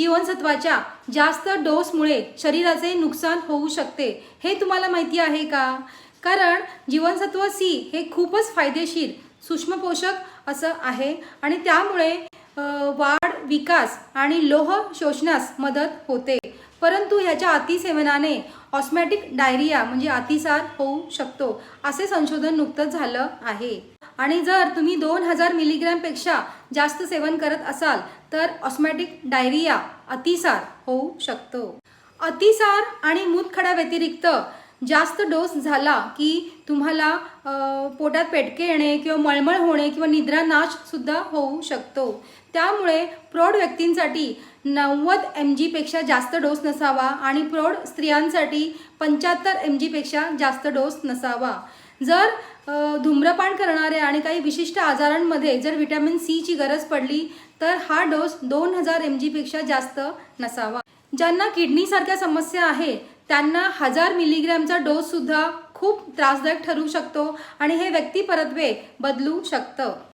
जीवनसत्वाच्या जास्त डोसमुळे शरीराचे नुकसान होऊ शकते. हे तुम्हाला माहिती आहे का? कारण जीवनसत्व सी हे खूपच फायदेशीर सूक्ष्म पोषक असं आहे आणि त्यामुळे वाढ विकास आणि लोह शोषण्यास मदत होते. परंतु ह्याच्या अतिसेवनाने ऑस्मॅटिक डायरिया म्हणजे अतिसार होऊ शकतो असे संशोधन नुकतंच झालं आहे. आणि जर तुम्ही दोन हजार मिलीग्रॅमपेक्षा जास्त सेवन करत असाल तर ऑस्मॅटिक डायरिया अतिसार होऊ शकतो. अतिसार आणि मूतखडा व्यतिरिक्त जास्त डोस झाला की तुम्हाला पोटात पेटके येणे किंवा मळमळ होणे किंवा निद्रा नाशसुद्धा होऊ शकतो. त्यामुळे प्रौढ व्यक्तींसाठी नव्वद एम जीपेक्षा जास्त डोस नसावा आणि प्रौढ स्त्रियांसाठी पंच्याहत्तर एम जीपेक्षा जास्त डोस नसावा. जर धूम्रपान करणाऱ्या आणि काही विशिष्ट आजारांमध्ये जर व्हिटॅमिन सीची गरज पडली तर हा डोस दोन हजार एम जीपेक्षा जास्त नसावा. ज्यांना किडनीसारख्या समस्या आहे त्यांना हजार मिलीग्रॅमचा डोस सुद्धा खूप त्रासदायक ठरू शकतो आणि हे व्यक्तिपरत्वे बदलू शकतं.